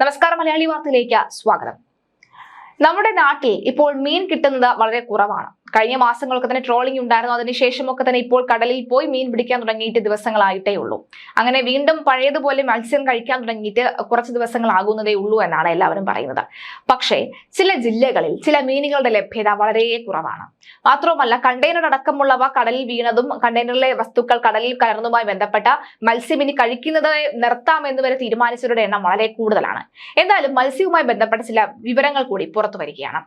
നമസ്കാരം മലയാളി വാർത്തയിലേക്ക് സ്വാഗതം. നമ്മുടെ നാട്ടിൽ ഇപ്പോൾ മീൻ കിട്ടുന്നത് വളരെ കുറവാണ്. കഴിഞ്ഞ മാസങ്ങളൊക്കെ തന്നെ ട്രോളിംഗ് ഉണ്ടായിരുന്നു. അതിനുശേഷമൊക്കെ തന്നെ ഇപ്പോൾ കടലിൽ പോയി മീൻ പിടിക്കാൻ തുടങ്ങിയിട്ട് ദിവസങ്ങളായിട്ടേ ഉള്ളൂ. അങ്ങനെ വീണ്ടും പഴയതുപോലെ മത്സ്യം കഴിക്കാൻ തുടങ്ങിയിട്ട് കുറച്ച് ദിവസങ്ങളാകുന്നതേ ഉള്ളൂ എന്നാണ് എല്ലാവരും പറയുന്നത്. പക്ഷേ ചില ജില്ലകളിൽ ചില മീനുകളുടെ ലഭ്യത വളരെ കുറവാണ്. മാത്രവുമല്ല കണ്ടെയ്നർ അടക്കമുള്ളവ കടലിൽ വീണതും കണ്ടെയ്നറിലെ വസ്തുക്കൾ കടലിൽ കലർന്നതുമായി ബന്ധപ്പെട്ട മത്സ്യം ഇനി കഴിക്കുന്നത് നിർത്താമെന്ന് വരെ തീരുമാനിച്ചവരുടെ എണ്ണം വളരെ കൂടുതലാണ്. എന്തായാലും മത്സ്യവുമായി ബന്ധപ്പെട്ട ചില വിവരങ്ങൾ കൂടി പുറത്തു വരികയാണ്.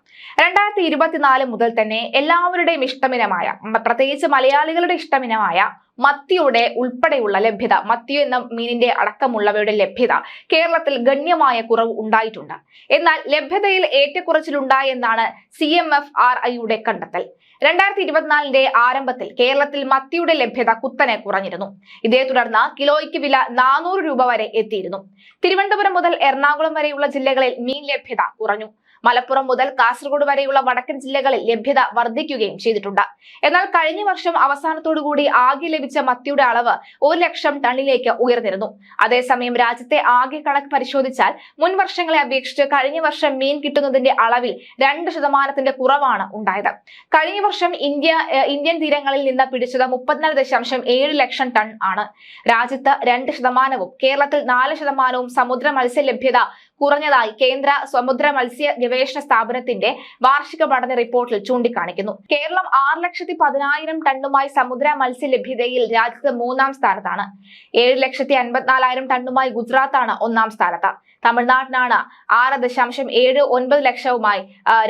രണ്ടായിരത്തി ഇരുപത്തിനാല് മുതൽ തന്നെ എല്ലാവരുടെയും ഇഷ്ടമിനമായ പ്രത്യേകിച്ച് മലയാളികളുടെ ഇഷ്ടമിനമായ മത്തിയുടെ ഉൾപ്പെടെയുള്ള ലഭ്യത മത്തി എന്ന മീനിന്റെ അടക്കമുള്ളവയുടെ ലഭ്യത കേരളത്തിൽ ഗണ്യമായ കുറവ് ഉണ്ടായിട്ടുണ്ട്. എന്നാൽ ലഭ്യതയിൽ ഏറ്റക്കുറച്ചിലുണ്ടായെന്നാണ് സി എം എഫ് ആർ ഐയുടെ കണ്ടെത്തൽ. രണ്ടായിരത്തി ഇരുപത്തിനാലിന്റെ ആരംഭത്തിൽ കേരളത്തിൽ മത്തിയുടെ ലഭ്യത കുത്തനെ കുറഞ്ഞിരുന്നു. ഇതേ തുടർന്ന് കിലോയ്ക്ക് വില നാനൂറ് രൂപ വരെ എത്തിയിരുന്നു. തിരുവനന്തപുരം മുതൽ എറണാകുളം വരെയുള്ള ജില്ലകളിൽ മീൻ ലഭ്യത കുറഞ്ഞു. മലപ്പുറം മുതൽ കാസർഗോഡ് വരെയുള്ള വടക്കൻ ജില്ലകളിൽ ലഭ്യത വർദ്ധിക്കുകയും ചെയ്തിട്ടുണ്ട്. എന്നാൽ കഴിഞ്ഞ വർഷം അവസാനത്തോടുകൂടി ആകെ ലഭിച്ച മത്തിയുടെ അളവ് ഒരു ലക്ഷം ടണ്ണിലേക്ക് ഉയർന്നിരുന്നു. അതേസമയം രാജ്യത്തെ ആകെ കണക്ക് പരിശോധിച്ചാൽ മുൻ വർഷങ്ങളെ അപേക്ഷിച്ച് കഴിഞ്ഞ വർഷം മീൻ കിട്ടുന്നതിന്റെ അളവിൽ രണ്ട് ശതമാനത്തിന്റെ കുറവാണ് ഉണ്ടായത്. കഴിഞ്ഞ വർഷം ഇന്ത്യ ഇന്ത്യൻ തീരങ്ങളിൽ നിന്ന് പിടിച്ചത് മുപ്പത്തിനാല് ദശാംശം ഏഴ് ലക്ഷം ടൺ ആണ്. രാജ്യത്ത് രണ്ട് ശതമാനവും കേരളത്തിൽ നാല് ശതമാനവും സമുദ്ര മത്സ്യ ലഭ്യത കുറഞ്ഞതായി കേന്ദ്ര സമുദ്ര മത്സ്യ ഗവേഷണ സ്ഥാപനത്തിന്റെ വാർഷിക പഠന റിപ്പോർട്ടിൽ ചൂണ്ടിക്കാണിക്കുന്നു. കേരളം ആറ് ലക്ഷത്തി പതിനായിരം ടണ്ണുമായി സമുദ്ര മത്സ്യ ലഭ്യതയിൽ രാജ്യത്ത് മൂന്നാം സ്ഥാനത്താണ്. ഏഴ് ലക്ഷത്തി അൻപത്തിനാലായിരം ടണ്ണുമായി ഗുജറാത്താണ് ഒന്നാം സ്ഥാനത്ത്. തമിഴ്നാടിനാണ് ആറ് ദശാംശം ഏഴ് ഒൻപത് ലക്ഷവുമായി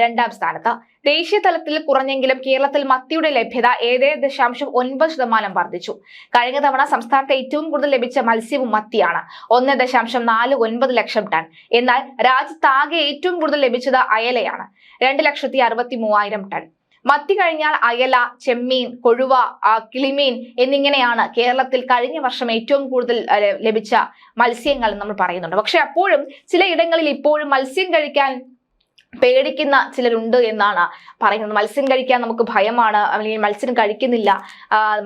രണ്ടാം സ്ഥാനത്ത്. ദേശീയ തലത്തിൽ കുറഞ്ഞെങ്കിലും കേരളത്തിൽ മത്തിയുടെ ലഭ്യത ഏഴ് ദശാംശം ഒൻപത് ശതമാനം വർദ്ധിച്ചു. കഴിഞ്ഞ തവണ സംസ്ഥാനത്ത് ഏറ്റവും കൂടുതൽ ലഭിച്ച മത്സ്യവും മത്തിയാണ് ഒന്ന് ദശാംശം നാല് ഒൻപത് ലക്ഷം ടൺ. എന്നാൽ രാജ്യത്താകെ ഏറ്റവും കൂടുതൽ ലഭിച്ചത് അയലയാണ് രണ്ട് ലക്ഷത്തി അറുപത്തി മൂവായിരം ടൺ. മത്തി കഴിഞ്ഞാൽ അയല ചെമ്മീൻ കൊഴുവ കിളിമീൻ എന്നിങ്ങനെയാണ് കേരളത്തിൽ കഴിഞ്ഞ വർഷം ഏറ്റവും കൂടുതൽ ലഭിച്ച മത്സ്യങ്ങൾ നമ്മൾ പറയുന്നുണ്ട്. പക്ഷെ അപ്പോഴും ചിലയിടങ്ങളിൽ ഇപ്പോഴും മത്സ്യം കഴിക്കാൻ പേടിക്കുന്ന ചിലരുണ്ട് എന്നാണ് പറയുന്നത്. മത്സ്യം കഴിക്കാൻ നമുക്ക് ഭയമാണ്. അല്ലെങ്കിൽ മത്സ്യം കഴിക്കുന്നില്ല.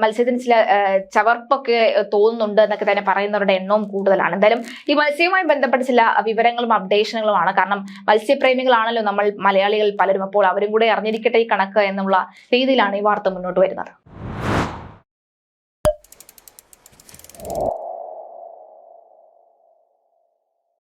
മത്സ്യത്തിന് ചില ചവർപ്പൊക്കെ തോന്നുന്നുണ്ട് എന്നൊക്കെ തന്നെ പറയുന്നവരുടെ എണ്ണവും കൂടുതലാണ്. എന്തായാലും ഈ മത്സ്യവുമായി ബന്ധപ്പെട്ട ചില വിവരങ്ങളും അപ്ഡേഷനുകളുമാണ്. കാരണം മത്സ്യപ്രേമികളാണല്ലോ നമ്മൾ മലയാളികൾ പലരും. അപ്പോൾ അവരും കൂടെ അറിഞ്ഞിരിക്കട്ടെ ഈ കണക്ക് എന്നുള്ള രീതിയിലാണ് ഈ വാർത്ത മുന്നോട്ട് വരുന്നത്.